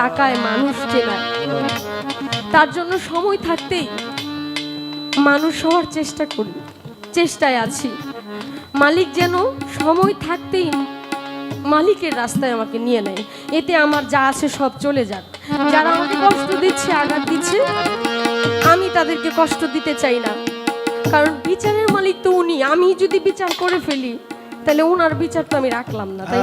টাকায় মানুষ চেনা তার জন্য সময় থাকতেই মানুষ হওয়ার চেষ্টা করি। চেষ্টায় আছি। মালিক যেন সময় থাকতেই মালিকের রাস্তায় আমাকে নিয়ে নেয়। এতে আমার যা আছে সব চলে যাক। যারা আমাকে কষ্ট দিচ্ছে, আঘাত দিচ্ছে, আমি তাদেরকে কষ্ট দিতে চাই না। কারণ বিচারের মালিক তো উনি। আমি যদি বিচার করে ফেলি, তাহলে ওনার বিচার তো আমি রাখলাম না, তাই?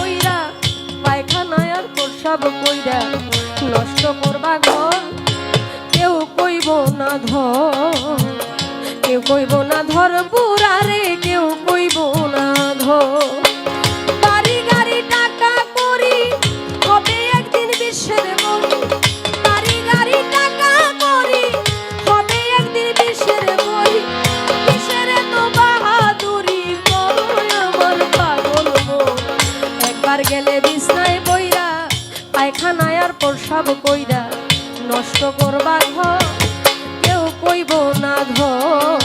পায়খানায় আর প্রসাব কইরা নষ্ট করবা ঘর। কেউ কইব না ধর, কেউ কইব না ধর বুড়ারে কেউ কইব না ধর। নষ্ট করবা ঘর। কেউ কইব না ধর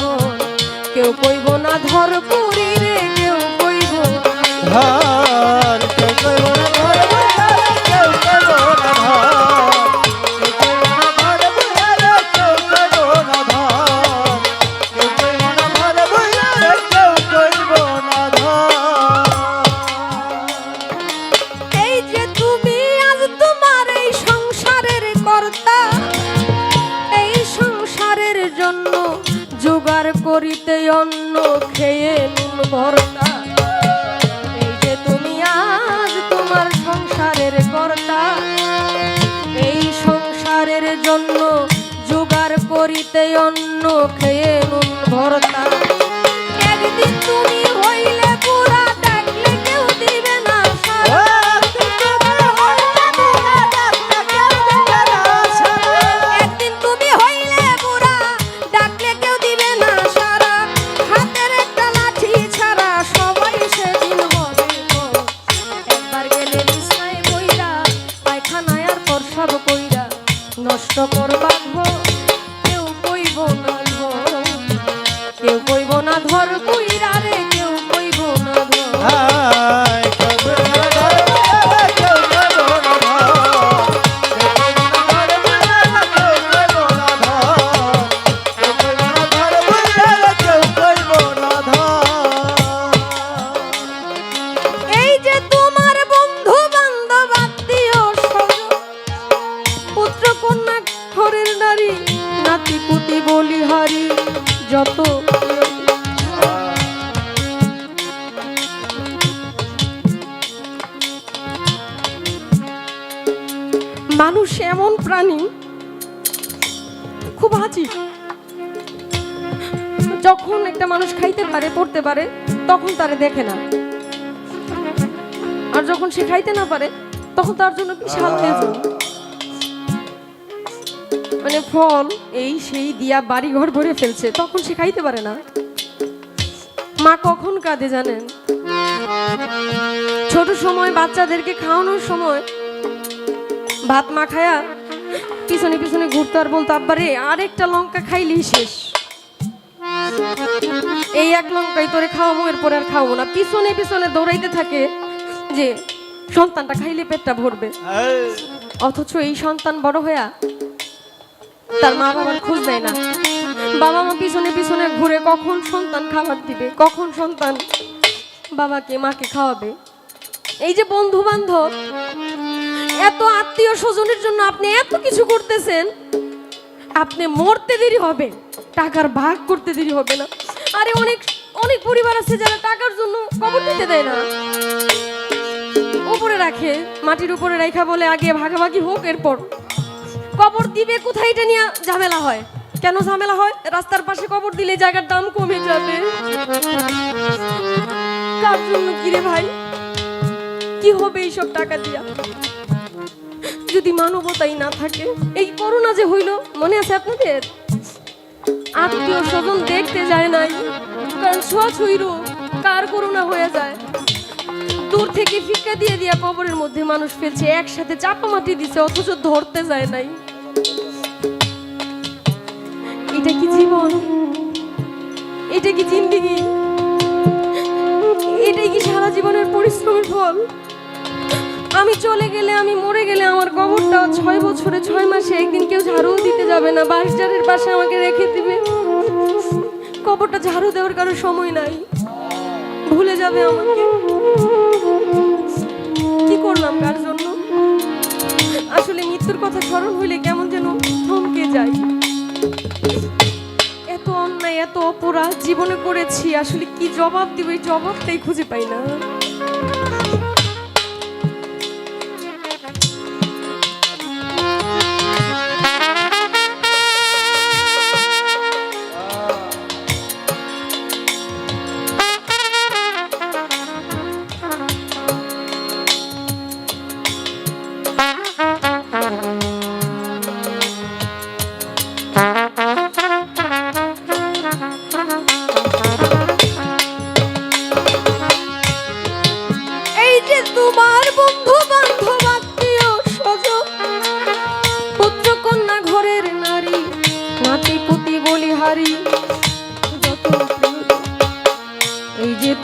কেউ কইব না ধর তুমি তোমার সংসারের এই সংসারের জন্য করিতে অন্য খেয়ে নুন ভরতা। একদিন তুমি নষ্ট করবা ঘর কেউ কইব না কেউ কইব না ধর মানুষ এমন প্রাণী খুব হাজি যখন একটা মানুষ খাইতে পারে পড়তে পারে তখন তারে দেখে না। আর যখন সে খাইতে না পারে তখন তার জন্য বিশাল মানে ফল এই সেই দিয়া বাড়ি ঘর ভরে ফেলছে তখন সে খাইতে পারে না। মা কখন কাঁদে জানেন? ছোট সময় বাচ্চাদেরকে খাওয়ানোর সময় ভাত মা খায়া পিছনে পিছনে ঘুরতো আর বলতো আব্বারে আরেকটা লঙ্কা খাইলেই শেষ। এই এক লঙ্কাই তোরে খাওয়াবো, এরপরে আর খাওয়াবো না। পিছনে পিছনে দৌড়াইতে থাকে যে সন্তানটা খাইলে পেটটা ভরবে। অথচ এই সন্তান বড় হইয়া তার মা বাবার খোঁজ দেয় না। বাবা মা পিছনে পিছনে ঘুরে কখন সন্তান খাবার দিবে, কখন সন্তান বাবাকে, মাকে খাওয়াবে। এই যে বন্ধু বান্ধব এত আত্মীয় স্বজনের জন্য আপনি এত কিছু করতেছেন। আপনি মরতে দেরি হবে, টাকার ভাগ করতে দেরি হবে না। আরে অনেক অনেক পরিবার আছে যারা টাকার জন্য কবর দিতে দেয় না। উপরে রাখে, মাটির উপরে রেখা বলে আগে ভাগাভাগি হোক, এরপর। কবর দিবে কোথায় এটা নিয়ে ঝামেলা হয়? কেন ঝামেলা হয়? রাস্তার পাশে কবর দিলে জায়গার দাম কমে যাবে। কার জন্য কিরে ভাই? কি হবে এইসব টাকা দিয়া? যদি মানবতাই না থাকে, এই করোনা যে হইল, মনে আছে আপনাদের? আত্মীয় স্বজন দেখতে যায় নাই কারণ ছোঁয়াছুঁই রোগ কার করোনা হয়ে যায়? দূর থেকে ফিক্কা দিয়ে দিয়া কবরের মধ্যে মানুষ ফেলছে, একসাথে চাপা মাটি দিছে, অথচ ধরতে যায় নাই। এটা কি জীবন? এটা কি জিন্দিগি? এটাই কি সারা জীবনের পরিশ্রমের ফল? আমি চলে গেলে, আমি মরে গেলে আমার কবরটা ছয় বছরে ছয় মাসে একদিন কেউ ঝাড়ু দিতে যাবে না। বাঁশঝাড়ের পাশে আমাকে রেখে দিবে। কবরটা ঝাড়ু দেওয়ার কারও সময় নাই। ভুলে যাবে আমাকে। কি করলাম কার জন্য? আসলে মৃত্যুর কথা স্মরণ হইলে কেমন যেন থমকে যায়। এত অন্যায়, এত অপরাধ জীবনে করেছি, আসলে কি জবাব দিব? এই জবাবটাই খুঁজে পাই না।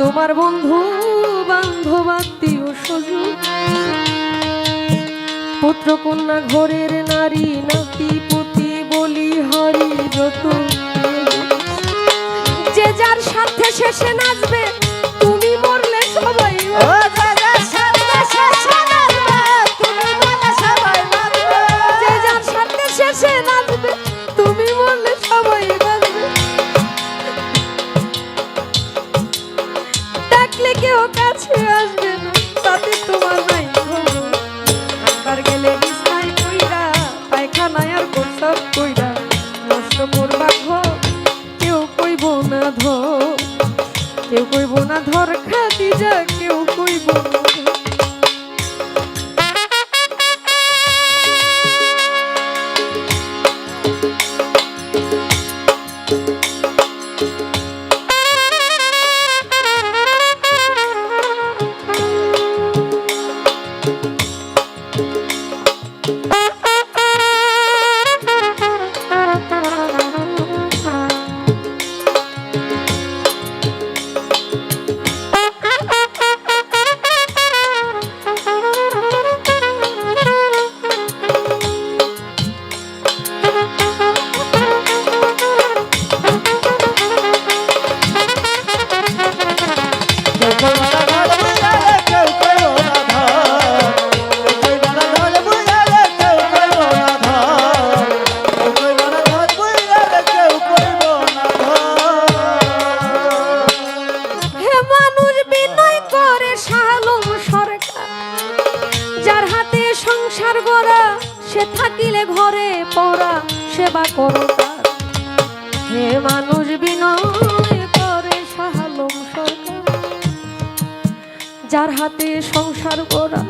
তোমার বন্ধু, বান্ধব, আত্মীয় স্বজন। পুত্র কন্যা, ঘরের নারী, নাতি, পুতি বলিহারি যত। যে যার সাথে শেষে নাচবে, তুমি মরলে সবাই কাছে আসবে সে থাকিলে ঘরে পড়া, সেবা করো হে মানুষ বিনয় করে সাহালম সরকার। যার হাতে সংসার করা,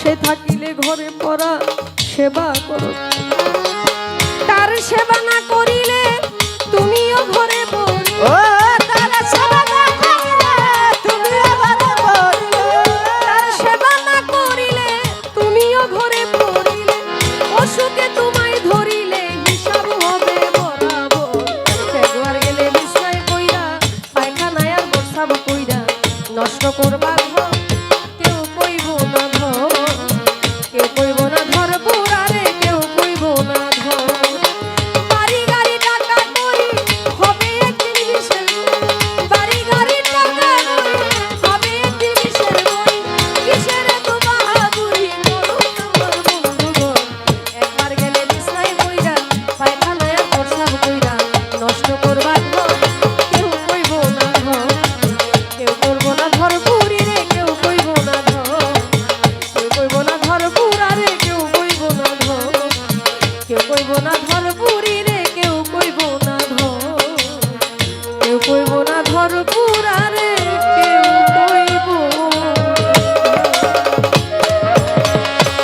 সে থাকিলে ঘরে পড়া, সেবা করো। তার সেবা না করি